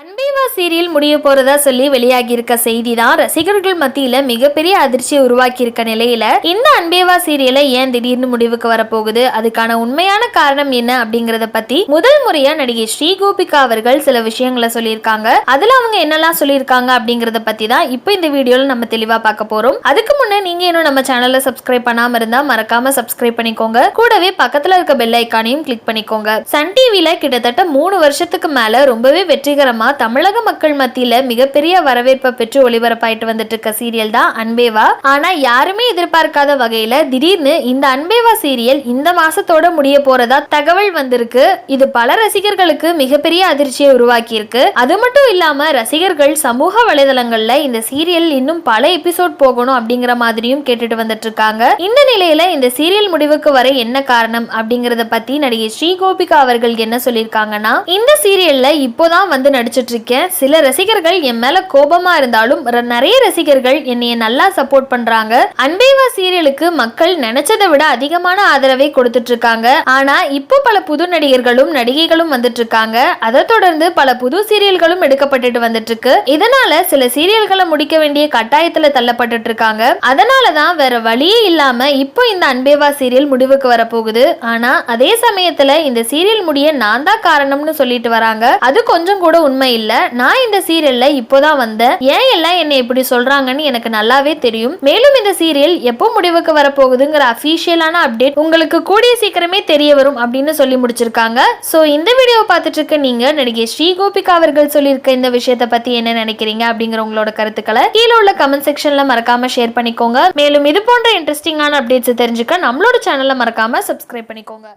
அன்பேவா serial முடிய போறதா சொல்லி வெளியாகியிருக்க செய்தி தான் ரசிகர்கள் மத்தியில மிகப்பெரிய அதிர்ச்சியை உருவாக்கி இருக்க நிலையில இந்த அன்பேவா சீரியலை ஏன் திடீர்னு முடிவுக்கு வரப்போகுது? அதுக்கான உண்மையான காரணம் என்ன அப்படிங்கறத பத்தி முதல் முறையா நடிகை ஸ்ரீ கோபிகா அவர்கள் சில விஷயங்களை சொல்லியிருக்காங்க. அதுல அவங்க என்னெல்லாம் சொல்லியிருக்காங்க அப்படிங்கறத பத்தி தான் இப்போ இந்த வீடியோல நம்ம தெளிவா பார்க்க போறோம். அதுக்கு முன்னே நீங்க இன்னும் நம்ம சேனலை சப்ஸ்கிரைப் பண்ணாம இருந்தா மறக்காம சப்ஸ்கிரைப் பண்ணிக்கோங்க. கூடவே பக்கத்துல இருக்க பெல் ஐக்கானையும் கிளிக் பண்ணிக்கோங்க. சன் டிவில கிட்டத்தட்ட மூணு வருஷத்துக்கு மேல ரொம்பவே வெற்றிகரமா தமிழக மக்கள் மத்தியில மிகப்பெரிய வரவேற்பை பெற்று ஒளிபரப்பாயிட்டு வந்துட்டு இருக்க சீரியல் தான் அன்பேவா. ஆனா யாருமே எதிர்பார்க்காத வகையில திடீர்னு இந்த அன்பேவா சீரியல் இந்த மாசத்தோட முடிய போறதா தகவல் வந்திருக்கு. இது பல ரசிகர்களுக்கு மிகப்பெரிய அதிர்ச்சியை உருவாக்கி இருக்கு அது மட்டும் இல்லாம ரசிகர்கள் சமூக வலைதளங்கள்ல இந்த சீரியல் இன்னும் பல எபிசோட் போகணும் அப்படிங்கிற மாதிரியும் கேட்டுட்டு வந்துட்டு இருக்காங்க இந்த நிலையில இந்த சீரியல் முடிவுக்கு வர என்ன காரணம் அப்படிங்கறத பத்தி நடிகை ஸ்ரீ கோபிகா அவர்கள் என்ன சொல்லியிருக்காங்கன்னா இந்த சீரியல்ல இப்போதான் வந்து நடிச்சு இருக்கேன் சில ரசிகர்கள் என் மேல கோபமா இருந்தாலும் நிறைய ரசிகர்கள் என்னைய நல்லா சப்போர்ட் பண்றாங்க. அன்பேவா சீரியலுக்கு மக்கள் நினைச்சதை விட அதிகமான ஆதரவை கொடுத்துட்டு இருக்காங்க ஆனா இப்போ பல புது நடிகர்களும் நடிகைகளும் வந்துட்டு இருக்காங்க அதை தொடர்ந்து பல புது சீரியல்களும் எடுக்கப்பட்டுட்டு வந்துட்டு இருக்கு இதனால சில சீரியல்களை முடிக்க வேண்டிய கட்டாயத்துல தள்ளப்பட்டுட்டு இருக்காங்க அதனால தான் வேற வழியே இல்லாம இப்போ இந்த அன்பேவா சீரியல் முடிவுக்கு வரப்போகுது. ஆனா அதே சமயத்துல இந்த சீரியல் முடிய நான் தான் காரணம்னு சொல்லிட்டு வராங்க. அது கொஞ்சம் கூட உண்மை இல்ல. நான் இந்த சீரியல்ல இப்போதான் வந்தேன். ஏன் எல்லாம் என்னை இப்படி சொல்றாங்கன்னு எனக்கு நல்லாவே தெரியும். மேலும் இந்த சீரியல் எப்போ முடிவுக்கு வரப்போகுதுங்கிற அஃபீஷியலான அப்டேட் உங்களுக்கு கூடிய சீக்கிரமே தெரிய வரும் அப்படின்னு சொல்லி முடிச்சிருக்காங்க. சோ இந்த வீடியோ பார்த்துட்டு இருக்க நீங்க நடிகை ஸ்ரீ கோபிகா அவர்கள் சொல்லியிருக்க இந்த விஷயத்தை பத்தி என்ன நினைக்கிறீங்க அப்படிங்கிற உங்களோட கருத்துக்களை கீழே உள்ள கமெண்ட் செக்ஷன்ல மறக்காம ஷேர் பண்ணிக்கோங்க. மேலும் இது போன்ற இன்ட்ரெஸ்டிங்கான அப்டேட்ஸ் தெரிஞ்சுக்க நம்மளோட சேனலை மறக்காம சப்ஸ்கிரைப் பண்ணிக்கோங்க.